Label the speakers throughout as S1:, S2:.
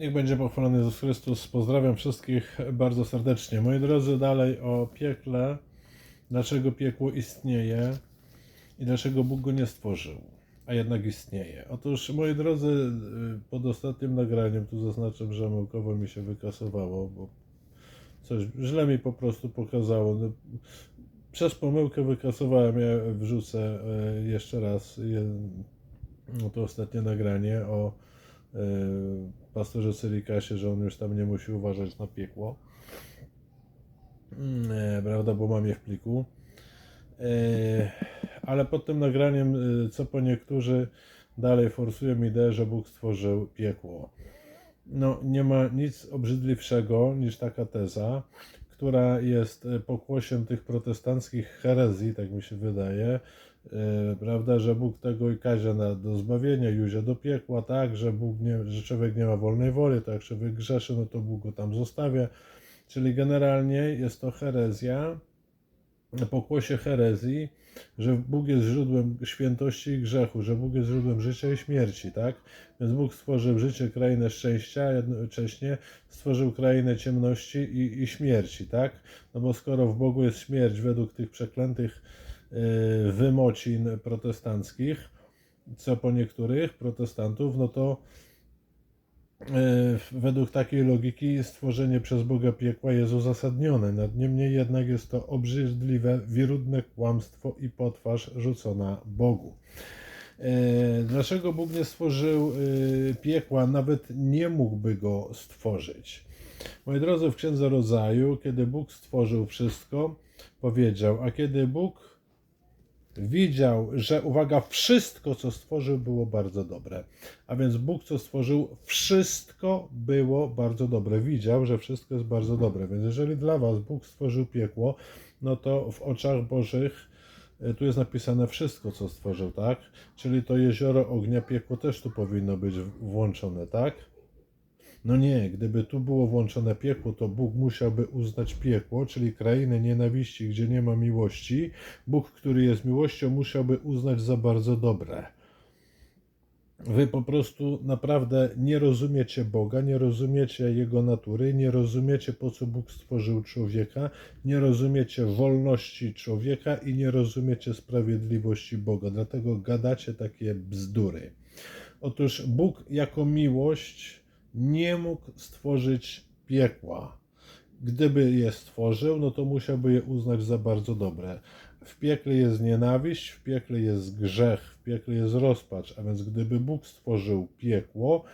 S1: Niech będzie pochwalony Jezus Chrystus. Pozdrawiam wszystkich bardzo serdecznie. Moi drodzy, dalej o piekle. Dlaczego piekło istnieje i dlaczego Bóg go nie stworzył, a jednak istnieje. Otóż, moi drodzy, pod ostatnim nagraniem, tu zaznaczam, że omyłkowo mi się wykasowało, bo coś źle mi po prostu pokazało. No, przez pomyłkę wykasowałem, ja wrzucę y, jeszcze raz no to ostatnie nagranie o pastorze Cyrikasie, że on już tam nie musi uważać na piekło. Mm, e, prawda, bo mam je w pliku. E, ale pod tym nagraniem, y, co po niektórzy dalej forsują ideę, że Bóg stworzył piekło. No, nie ma nic obrzydliwszego niż taka teza, która jest pokłosiem tych protestanckich herezji, tak mi się wydaje, prawda, że Bóg tego i każe na, do zbawienia, Józia do piekła, tak, że Bóg nie, że człowiek nie ma wolnej woli, tak, jak człowiek grzeszy, no to Bóg go tam zostawia, czyli generalnie jest to herezja, pokłosie herezji, że Bóg jest źródłem świętości i grzechu, że Bóg jest źródłem życia i śmierci, tak? Więc Bóg stworzył życie, krainę szczęścia, a jednocześnie stworzył krainę ciemności i, i śmierci, tak? No bo skoro w Bogu jest śmierć według tych przeklętych wymocin protestanckich, co po niektórych protestantów, no to E, według takiej logiki stworzenie przez Boga piekła jest uzasadnione. Nad- Niemniej jednak jest to obrzydliwe, wirudne kłamstwo i potwarz rzucona Bogu. E, Dlaczego Bóg nie stworzył piekła, nawet nie mógłby go stworzyć? Moi drodzy, w Księdze Rodzaju, kiedy Bóg stworzył wszystko, powiedział, a kiedy Bóg widział, że uwaga, wszystko co stworzył było bardzo dobre. A więc Bóg co stworzył, wszystko było bardzo dobre. Widział, że wszystko jest bardzo dobre. Więc jeżeli dla was Bóg stworzył piekło, no to w oczach Bożych e, tu jest napisane wszystko, co stworzył, tak? Czyli to jezioro ognia, piekło też tu powinno być włączone, tak? No nie, gdyby tu było włączone piekło, to Bóg musiałby uznać piekło, czyli krainę nienawiści, gdzie nie ma miłości. Bóg, który jest miłością, musiałby uznać za bardzo dobre. Wy po prostu naprawdę nie rozumiecie Boga, nie rozumiecie Jego natury, nie rozumiecie po co Bóg stworzył człowieka, nie rozumiecie wolności człowieka i nie rozumiecie sprawiedliwości Boga. Dlatego gadacie takie bzdury. Otóż Bóg jako miłość nie mógł stworzyć piekła. Gdyby je stworzył, no to musiałby je uznać za bardzo dobre. W piekle jest nienawiść, w piekle jest grzech, w piekle jest rozpacz. A więc gdyby Bóg stworzył piekło,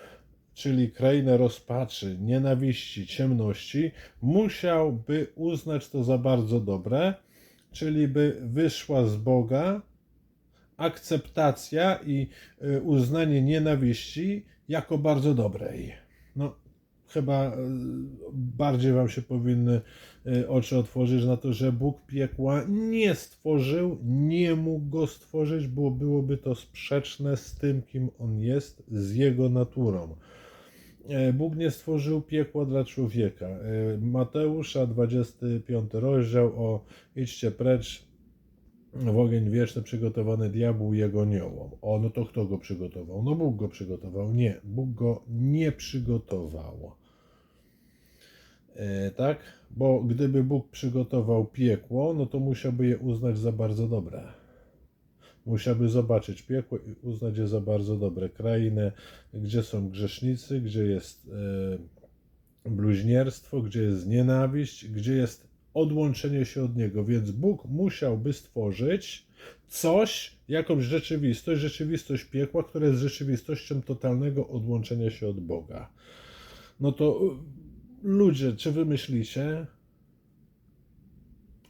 S1: czyli krainę rozpaczy, nienawiści, ciemności, musiałby uznać to za bardzo dobre, czyli by wyszła z Boga akceptacja i y, uznanie nienawiści jako bardzo dobrej. No, chyba y, bardziej Wam się powinny y, oczy otworzyć na to, że Bóg piekła nie stworzył, nie mógł go stworzyć, bo byłoby to sprzeczne z tym, kim on jest, z jego naturą. E, Bóg nie stworzył piekła dla człowieka. E, Mateusza, 25 rozdział o idźcie precz w ogień wieczny przygotowany diabłu i jego aniołom. O, no to kto go przygotował? No Bóg go przygotował. Nie, Bóg go nie przygotował. E, tak? Bo gdyby Bóg przygotował piekło, no to musiałby je uznać za bardzo dobre. Musiałby zobaczyć piekło i uznać je za bardzo dobre. Krainę, gdzie są grzesznicy, gdzie jest e, bluźnierstwo, gdzie jest nienawiść, gdzie jest odłączenie się od Niego. Więc Bóg musiałby stworzyć coś, jakąś rzeczywistość, rzeczywistość piekła, która jest rzeczywistością totalnego odłączenia się od Boga. No to y, ludzie, czy wy myślicie?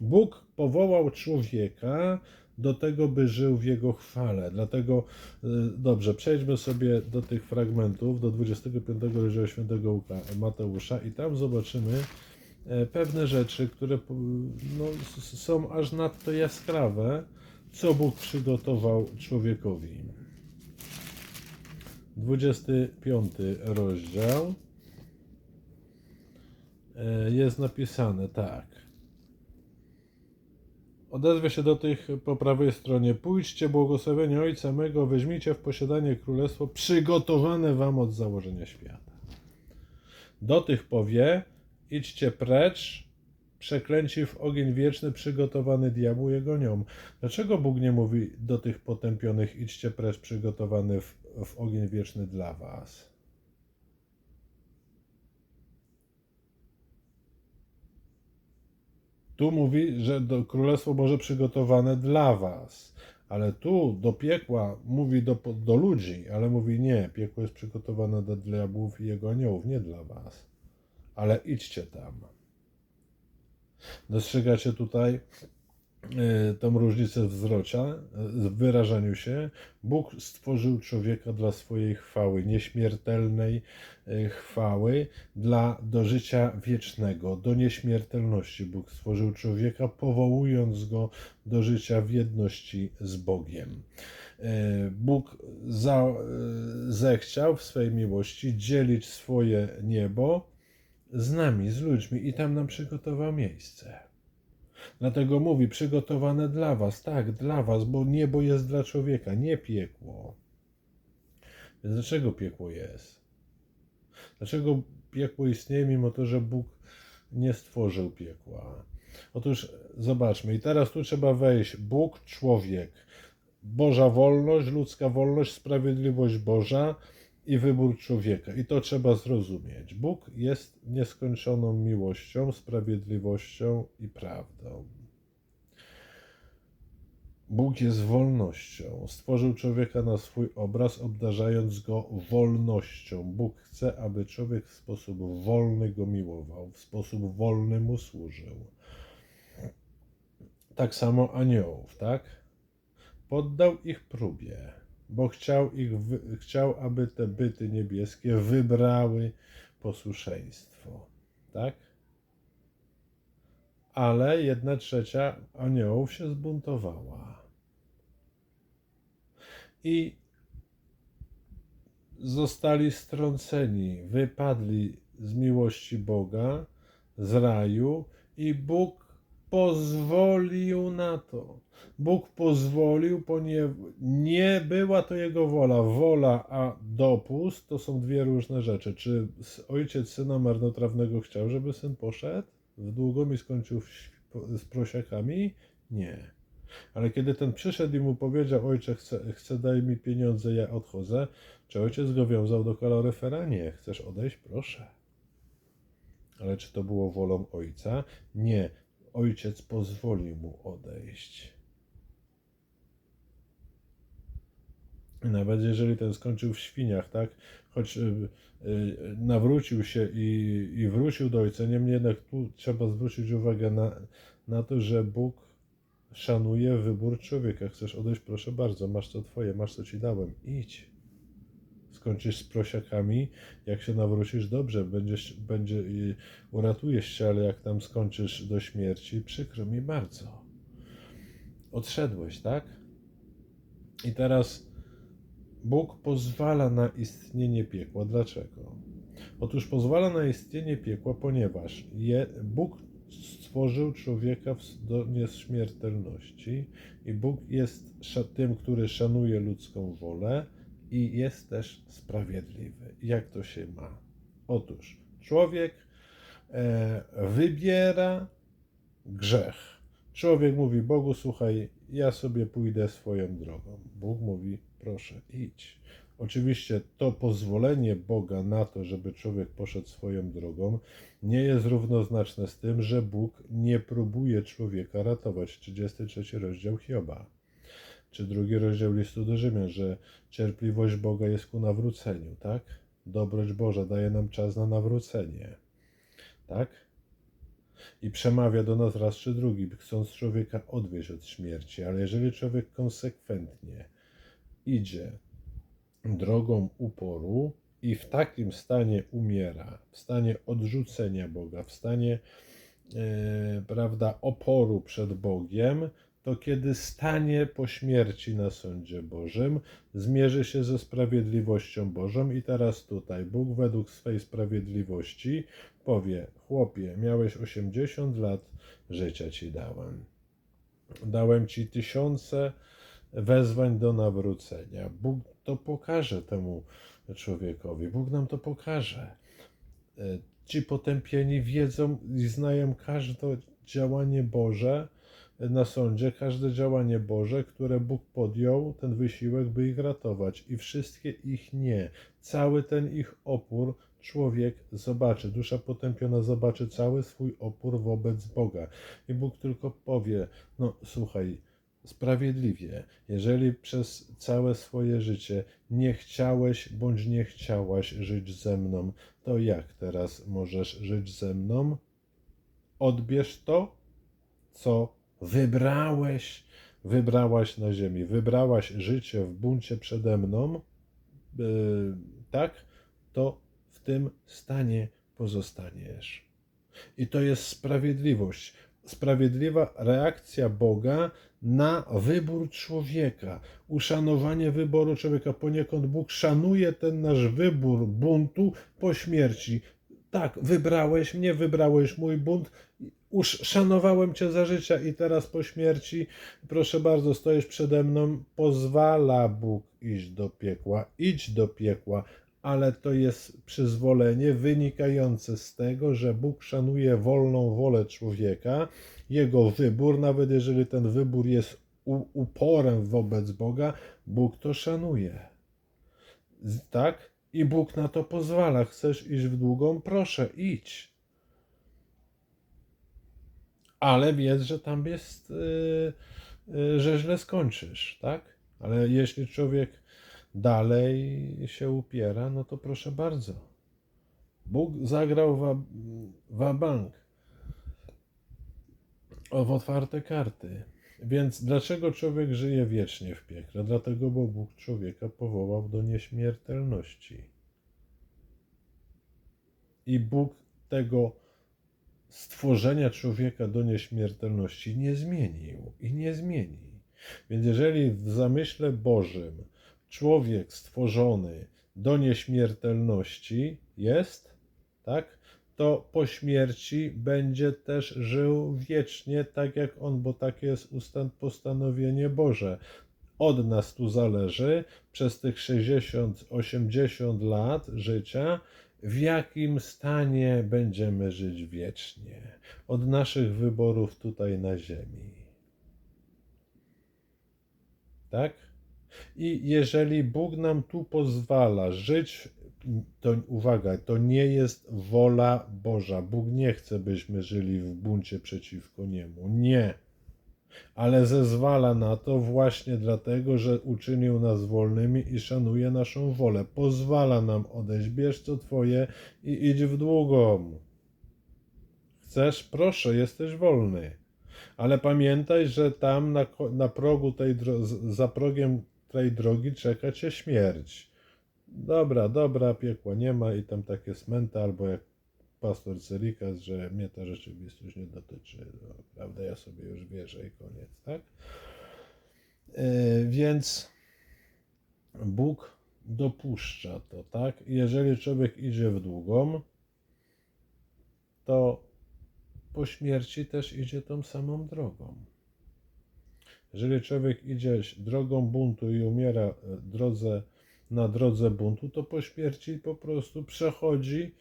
S1: Bóg powołał człowieka do tego, by żył w jego chwale. Dlatego, y, dobrze, przejdźmy sobie do tych fragmentów, do 25 rozdziału świętego Mateusza i tam zobaczymy pewne rzeczy, które no, są aż nadto jaskrawe, co Bóg przygotował człowiekowi. 25 rozdział e, jest napisane tak. Odezwę się do tych po prawej stronie. Pójdźcie, błogosławieni Ojca mego, weźmijcie w posiadanie królestwo przygotowane wam od założenia świata. Do tych powie, idźcie precz, przeklęci w ogień wieczny przygotowany diabłu jego niom. Dlaczego Bóg nie mówi do tych potępionych, idźcie precz, przygotowany w, w ogień wieczny dla was? Tu mówi, że do Królestwo Boże przygotowane dla was. Ale tu do piekła mówi do, do ludzi, ale mówi nie, piekło jest przygotowane dla diabłów i jego aniołów, nie dla was. Ale idźcie tam. Dostrzegacie tutaj y, tą różnicę wzrocia, w wyrażaniu się. Bóg stworzył człowieka dla swojej chwały, nieśmiertelnej y, chwały, dla do życia wiecznego, do nieśmiertelności. Bóg stworzył człowieka, powołując go do życia w jedności z Bogiem. Y, Bóg za, zechciał w swej miłości dzielić swoje niebo z nami, z ludźmi i tam nam przygotował miejsce. Dlatego mówi, przygotowane dla was, tak, dla was, bo niebo jest dla człowieka, nie piekło. Więc dlaczego piekło jest? Dlaczego piekło istnieje, mimo to, że Bóg nie stworzył piekła? Otóż zobaczmy, i teraz tu trzeba wejść Bóg, człowiek, Boża wolność, ludzka wolność, sprawiedliwość Boża i wybór człowieka. I to trzeba zrozumieć. Bóg jest nieskończoną miłością, sprawiedliwością i prawdą. Bóg jest wolnością. Stworzył człowieka na swój obraz, obdarzając go wolnością. Bóg chce, aby człowiek w sposób wolny go miłował, w sposób wolny mu służył. Tak samo aniołów, tak? Poddał ich próbie, bo chciał, ich chciał, aby te byty niebieskie wybrały posłuszeństwo, tak? ale jedna trzecia aniołów się zbuntowała. I zostali strąceni, wypadli z miłości Boga, z raju, i Bóg pozwolił na to. Bóg pozwolił, ponieważ nie była to jego wola. Wola a dopust to są dwie różne rzeczy. Czy ojciec syna marnotrawnego chciał, żeby syn poszedł? w długą i skończył z prosiakami? Nie. Ale kiedy ten przyszedł i mu powiedział, ojcze, chcę, chcę daj mi pieniądze, ja odchodzę, czy ojciec go wiązał do kaloryfera? Nie. Chcesz odejść? Proszę. Ale czy to było wolą ojca? Nie. Ojciec pozwolił mu odejść. Nawet jeżeli ten skończył w świniach, tak? Choć y, y, nawrócił się i, i wrócił do Ojca, niemniej jednak tu trzeba zwrócić uwagę na, na to, że Bóg szanuje wybór człowieka. Chcesz odejść? Proszę bardzo, masz co twoje, masz co ci dałem. Idź. Skończysz z prosiakami, jak się nawrócisz, dobrze, będziesz, będzie, uratujesz się, ale jak tam skończysz do śmierci, przykro mi bardzo. Odszedłeś, tak? I teraz Bóg pozwala na istnienie piekła. Dlaczego? Otóż pozwala na istnienie piekła, ponieważ je, Bóg stworzył człowieka do nieśmiertelności i Bóg jest tym, który szanuje ludzką wolę i jest też sprawiedliwy. Jak to się ma? Otóż człowiek e, wybiera grzech. Człowiek mówi Bogu, słuchaj, ja sobie pójdę swoją drogą. Bóg mówi, proszę, idź. Oczywiście to pozwolenie Boga na to, żeby człowiek poszedł swoją drogą, nie jest równoznaczne z tym, że Bóg nie próbuje człowieka ratować. 33 rozdział Hioba, czy drugi rozdział listu do Rzymian, że cierpliwość Boga jest ku nawróceniu, tak? Dobroć Boża daje nam czas na nawrócenie, tak? I przemawia do nas raz czy drugi, chcąc człowieka odwieźć od śmierci, ale jeżeli człowiek konsekwentnie idzie drogą uporu i w takim stanie umiera, w stanie odrzucenia Boga, w stanie e, prawda, oporu przed Bogiem, to kiedy stanie po śmierci na sądzie Bożym, zmierzy się ze sprawiedliwością Bożą i teraz tutaj Bóg według swej sprawiedliwości powie, chłopie, miałeś 80 lat, życia ci dałem. Dałem ci tysiące wezwań do nawrócenia. Bóg to pokaże temu człowiekowi. Bóg nam to pokaże. ci potępieni wiedzą i znają każde działanie Boże na sądzie, każde działanie Boże, które Bóg podjął, ten wysiłek, by ich ratować. I wszystkie ich nie. Cały ten ich opór człowiek zobaczy, dusza potępiona zobaczy cały swój opór wobec Boga. I Bóg tylko powie: No, słuchaj, sprawiedliwie, jeżeli przez całe swoje życie nie chciałeś bądź nie chciałaś żyć ze mną, to jak teraz możesz żyć ze mną? Odbierz to, co wybrałeś, wybrałaś na ziemi, wybrałaś życie w buncie przede mną, yy, tak, to w tym stanie pozostaniesz. I to jest sprawiedliwość. Sprawiedliwa reakcja Boga na wybór człowieka, uszanowanie wyboru człowieka. Poniekąd Bóg szanuje ten nasz wybór buntu po śmierci. Tak, wybrałeś mnie, wybrałeś mój bunt, uszanowałem cię za życia i teraz po śmierci, proszę bardzo, stoisz przede mną, pozwala Bóg iść do piekła, idź do piekła, ale to jest przyzwolenie wynikające z tego, że Bóg szanuje wolną wolę człowieka, jego wybór, nawet jeżeli ten wybór jest uporem wobec Boga, Bóg to szanuje. Tak? I Bóg na to pozwala. Chcesz iść w długą? Proszę, idź. Ale wiedz, że tam jest, yy, yy, że źle skończysz, tak? Ale jeśli człowiek dalej się upiera, no to proszę bardzo. Bóg zagrał w, w bank w otwarte karty. Więc dlaczego człowiek żyje wiecznie w piekle? Dlatego, bo Bóg człowieka powołał do nieśmiertelności. I Bóg tego stworzenia człowieka do nieśmiertelności nie zmienił i nie zmieni. Więc jeżeli w zamyśle Bożym człowiek stworzony do nieśmiertelności jest, tak, to po śmierci będzie też żył wiecznie, tak jak on, bo takie jest ustan postanowienie Boże. Od nas tu zależy przez tych 60-80 lat życia, w jakim stanie będziemy żyć wiecznie. Od naszych wyborów tutaj na Ziemi. Tak? I jeżeli Bóg nam tu pozwala żyć, to uwaga, to nie jest wola Boża. Bóg nie chce, byśmy żyli w buncie przeciwko Niemu. Nie. Ale zezwala na to właśnie dlatego, że uczynił nas wolnymi i szanuje naszą wolę. Pozwala nam odejść. Bierz co Twoje i idź w długą. Chcesz? Proszę, jesteś wolny. Ale pamiętaj, że tam na, na progu tej, za progiem tej drogi czeka cię śmierć. Dobra, dobra, piekła nie ma i tam takie smęta, albo jak pastor Cerikas, że mnie ta rzeczywistość nie dotyczy, no, prawda, ja sobie już wierzę i koniec, tak? Yy, więc Bóg dopuszcza to, tak? Jeżeli człowiek idzie w długą, to po śmierci też idzie tą samą drogą. Jeżeli człowiek idzie drogą buntu i umiera e, drodze, na drodze buntu, to po śmierci po prostu przechodzi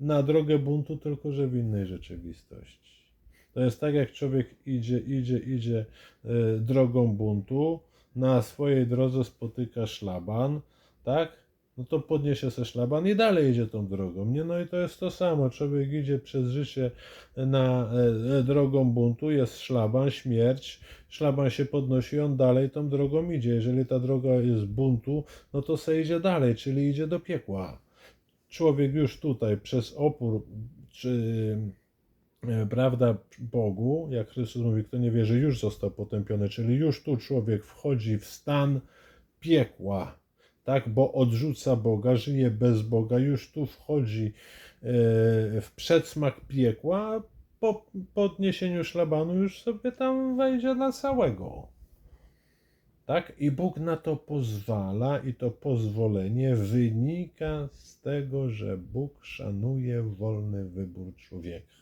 S1: na drogę buntu, tylko że w innej rzeczywistości. To jest tak, jak człowiek idzie, idzie, idzie y, drogą buntu, na swojej drodze spotyka szlaban, tak? no to podniesie się szlaban i dalej idzie tą drogą. Nie? No i to jest to samo. Człowiek idzie przez życie na e, drogą buntu, jest szlaban, śmierć, szlaban się podnosi, on dalej tą drogą idzie. Jeżeli ta droga jest buntu, no to se idzie dalej, czyli idzie do piekła. Człowiek już tutaj przez opór, czy e, prawda, Bogu, jak Chrystus mówi, kto nie wierzy, już został potępiony, czyli już tu człowiek wchodzi w stan piekła tak, bo odrzuca Boga, żyje bez Boga, już tu wchodzi e, w przedsmak piekła, po podniesieniu szlabanu już sobie tam wejdzie dla całego. Tak? I Bóg na to pozwala, i to pozwolenie wynika z tego, że Bóg szanuje wolny wybór człowieka.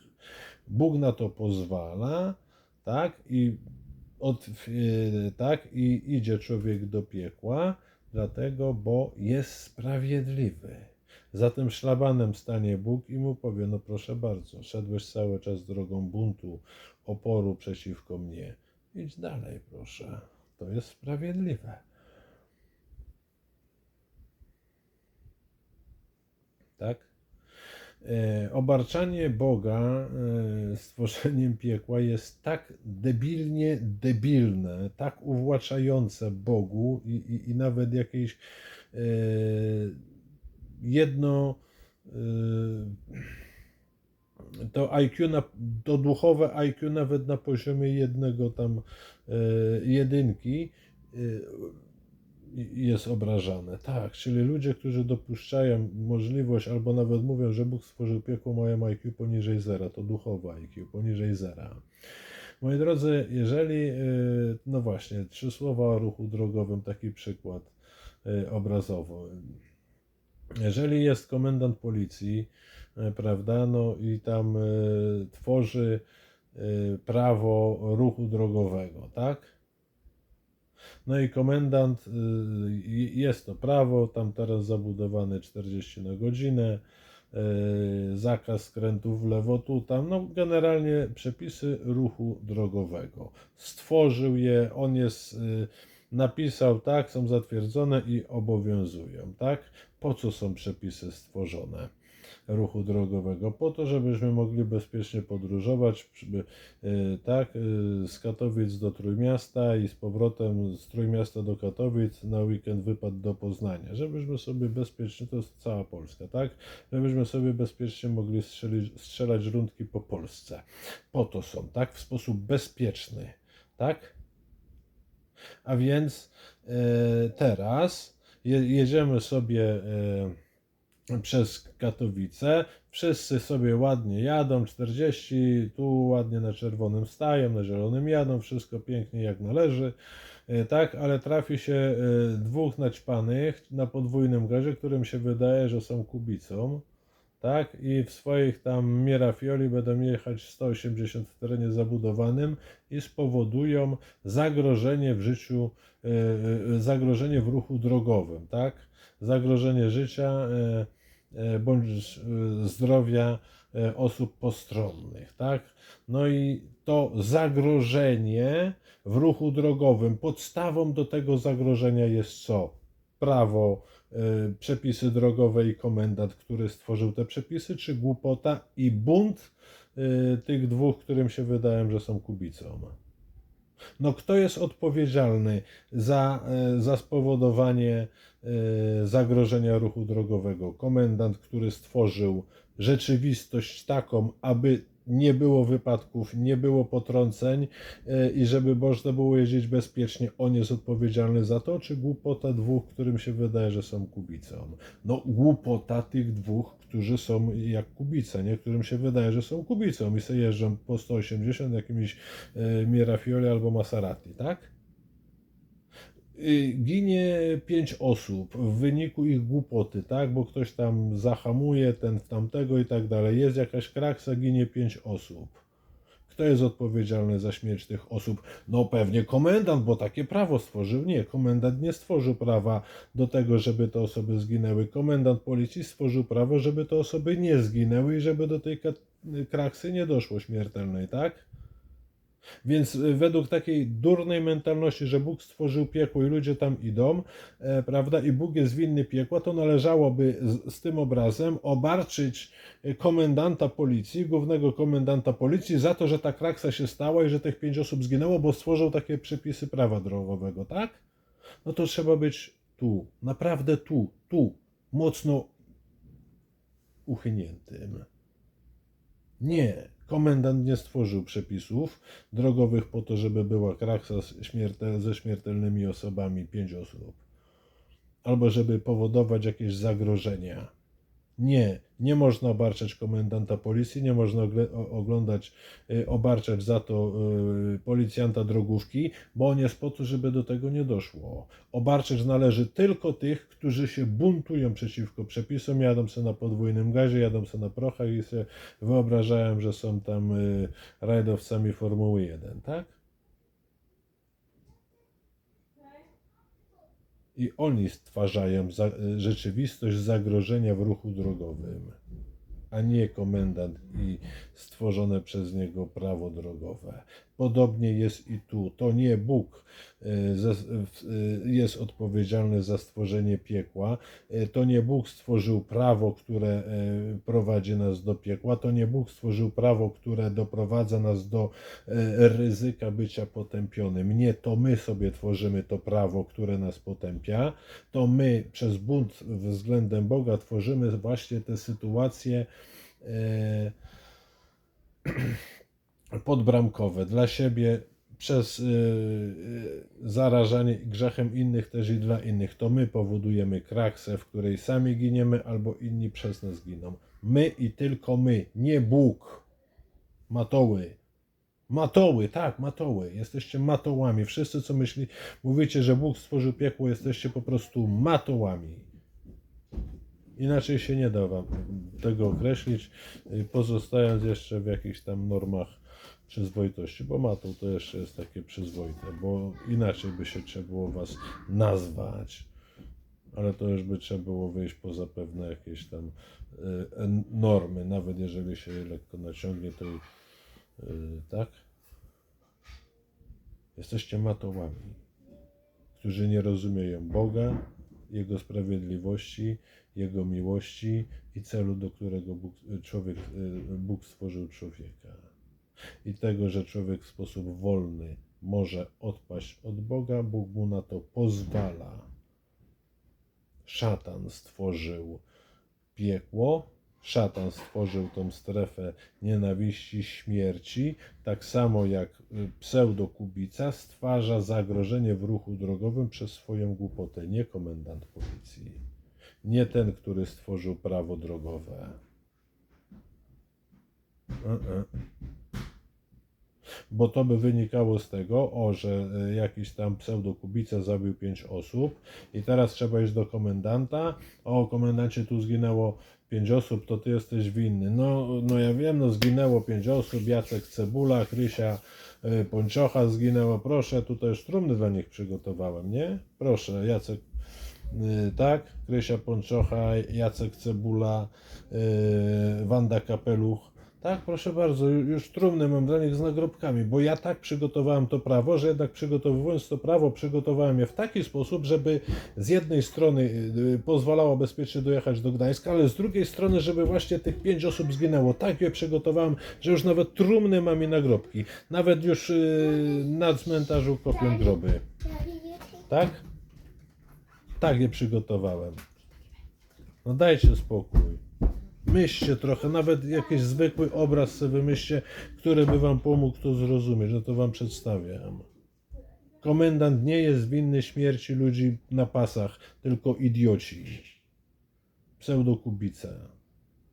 S1: Bóg na to pozwala, tak? I, od, e, tak? I idzie człowiek do piekła, dlatego, bo jest sprawiedliwy. Za tym szlabanem stanie Bóg i mu powie, no proszę bardzo, szedłeś cały czas drogą buntu, oporu przeciwko mnie. Idź dalej, proszę. To jest sprawiedliwe. Tak? E, obarczanie Boga e, stworzeniem piekła jest tak debilnie debilne, tak uwłaczające Bogu i, i, i nawet jakieś e, jedno to IQ, na, to duchowe IQ nawet na poziomie jednego tam e, jedynki e, jest obrażane. Tak, czyli ludzie, którzy dopuszczają możliwość, albo nawet mówią, że Bóg stworzył piekło, mają IQ poniżej zera, to duchowe IQ poniżej zera. Moi drodzy, jeżeli, y, no właśnie, trzy słowa o ruchu drogowym, taki przykład obrazowo. Jeżeli jest komendant policji, prawda, no i tam y, tworzy y, prawo ruchu drogowego, tak? No i komendant, jest to prawo, tam teraz zabudowane 40 na godzinę, zakaz skrętów w lewo, tu, tam, no generalnie przepisy ruchu drogowego. Stworzył je, on jest, napisał, tak, są zatwierdzone i obowiązują, tak? Po co są przepisy stworzone? Ruchu drogowego, po to, żebyśmy mogli bezpiecznie podróżować, y, tak, y, z Katowic do Trójmiasta i z powrotem z Trójmiasta do Katowic na weekend wypadł do Poznania, żebyśmy sobie bezpiecznie, to jest cała Polska, tak, żebyśmy sobie bezpiecznie mogli strzelić, strzelać żrundki po Polsce. Po to są, tak, w sposób bezpieczny, tak? A więc e, teraz je, jedziemy sobie e, przez Katowice. Wszyscy sobie ładnie jadą, 40, tu ładnie na czerwonym stają, na zielonym jadą, wszystko pięknie jak należy, e, tak, ale trafi się e, dwóch naćpanych na podwójnym gazie, którym się wydaje, że są kubicą, tak, i w swoich tam Mirafioli będą jechać 180 w terenie zabudowanym i spowodują zagrożenie w życiu, e, zagrożenie w ruchu drogowym, tak, zagrożenie życia bądź zdrowia osób postronnych, tak? No i to zagrożenie w ruchu drogowym, podstawą do tego zagrożenia jest co? Prawo, przepisy drogowe i komendant, który stworzył te przepisy, czy głupota i bunt tych dwóch, którym się wydaje, że są kubicą. No kto jest odpowiedzialny za, za spowodowanie zagrożenia ruchu drogowego? Komendant, który stworzył rzeczywistość taką, aby nie było wypadków, nie było potrąceń i żeby można było jeździć bezpiecznie, on jest odpowiedzialny za to, czy głupota dwóch, którym się wydaje, że są kubicą? No głupota tych dwóch, którzy są jak kubice, nie? którym się wydaje, że są kubicą i sobie jeżdżą po 180 jakimiś e, Mirafioli albo Maserati, tak? Y, Ginie pięć osób w wyniku ich głupoty, tak? Bo ktoś tam zahamuje, ten w tamtego i tak dalej. Jest jakaś kraksa, ginie pięć osób. Kto jest odpowiedzialny za śmierć tych osób? No pewnie komendant, bo takie prawo stworzył. Nie, komendant nie stworzył prawa do tego, żeby te osoby zginęły. Komendant policji stworzył prawo, żeby te osoby nie zginęły i żeby do tej kraksy nie doszło śmiertelnej, tak? Więc y, według takiej durnej mentalności, że Bóg stworzył piekło i ludzie tam idą, e, prawda, i Bóg jest winny piekła, to należałoby z, z, tym obrazem obarczyć y, komendanta policji, głównego komendanta policji za to, że ta kraksa się stała i że tych pięć osób zginęło, bo stworzył takie przepisy prawa drogowego, tak? No to trzeba być tu, naprawdę tu, tu, mocno uchyniętym. Nie, komendant nie stworzył przepisów drogowych po to, żeby była kraksa śmiertel, ze śmiertelnymi osobami, pięć osób, albo żeby powodować jakieś zagrożenia. Nie, nie można obarczać komendanta policji, nie można oglądać, y, obarczać za to y, policjanta drogówki, bo on jest po to, żeby do tego nie doszło. Obarczać należy tylko tych, którzy się buntują przeciwko przepisom, jadą sobie na podwójnym gazie, jadą sobie na prochach i sobie wyobrażają, że są tam y, rajdowcami Formuły 1, tak? I oni stwarzają za, rzeczywistość zagrożenia w ruchu drogowym, a nie komendant i stworzone przez niego prawo drogowe. Podobnie jest i tu. To nie Bóg e, e, jest odpowiedzialny za stworzenie piekła. E, To nie Bóg stworzył prawo, które prowadzi nas do piekła. To nie Bóg stworzył prawo, które doprowadza nas do ryzyka bycia potępionym. Nie, to my sobie tworzymy to prawo, które nas potępia. To my przez bunt względem Boga tworzymy właśnie te sytuacje. Podbramkowe dla siebie przez y, y, zarażanie grzechem innych też i dla innych. To my powodujemy kraksę, w której sami giniemy albo inni przez nas giną. My i tylko my, nie Bóg. Matoły. Matoły, tak, matoły. Jesteście matołami. Wszyscy, co myśli, mówicie, że Bóg stworzył piekło, jesteście po prostu matołami. Inaczej się nie da wam tego określić, y, pozostając jeszcze w jakichś tam normach przyzwoitości, bo matą to jeszcze jest takie przyzwoite, bo inaczej by się trzeba było was nazwać, ale to już by trzeba było wyjść poza pewne jakieś tam en- normy, nawet jeżeli się lekko naciągnie, to i, y, tak? Jesteście matołami, którzy nie rozumieją Boga, Jego sprawiedliwości, Jego miłości i celu, do którego Bóg, człowiek, y, Bóg stworzył człowieka. I tego, że człowiek w sposób wolny może odpaść od Boga, Bóg mu na to pozwala. Szatan stworzył piekło, szatan stworzył tą strefę nienawiści, śmierci, tak samo jak y, pseudokubica stwarza zagrożenie w ruchu drogowym przez swoją głupotę, nie komendant policji, nie ten, który stworzył prawo drogowe. E-e. Bo to by wynikało z tego, o, że y, jakiś tam pseudokubica zabił pięć osób i teraz trzeba iść do komendanta. O, komendancie, tu zginęło pięć osób, to ty jesteś winny. No, no ja wiem, no zginęło pięć osób, Jacek Cebula, Krysia y, Pończocha zginęło. Proszę, tutaj już trumny dla nich przygotowałem, nie? Proszę, Jacek, y, tak? Krysia Pończocha, Jacek Cebula, Wanda Kapeluch. Tak, proszę bardzo, ju- już trumny mam dla nich z nagrobkami, bo ja tak przygotowałem to prawo, że jednak przygotowując to prawo, przygotowałem je w taki sposób, żeby z jednej strony y, pozwalało bezpiecznie dojechać do Gdańska, ale z drugiej strony, żeby właśnie tych pięć osób zginęło. Tak je przygotowałem, że już nawet trumny mam i nagrobki. Nawet już y, na cmentarzu kopią groby. Tak? Tak je przygotowałem. No dajcie spokój. Myślcie trochę, nawet jakiś zwykły obraz sobie wymyślcie, który by wam pomógł to zrozumieć. No to wam przedstawiam. Komendant nie jest winny śmierci ludzi na pasach, tylko idioci. Pseudokubica.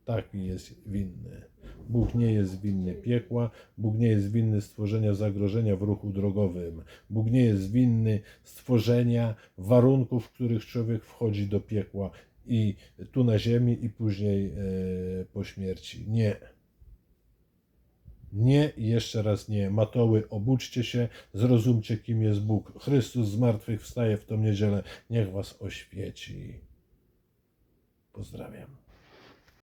S1: Taki jest winny. Bóg nie jest winny piekła, Bóg nie jest winny stworzenia zagrożenia w ruchu drogowym. Bóg nie jest winny stworzenia warunków, w których człowiek wchodzi do piekła i tu na ziemi i później e, po śmierci. Nie. Nie jeszcze raz nie. Matoły, obudźcie się, zrozumcie, kim jest Bóg. Chrystus z martwych wstaje w tą niedzielę. Niech was oświeci. Pozdrawiam.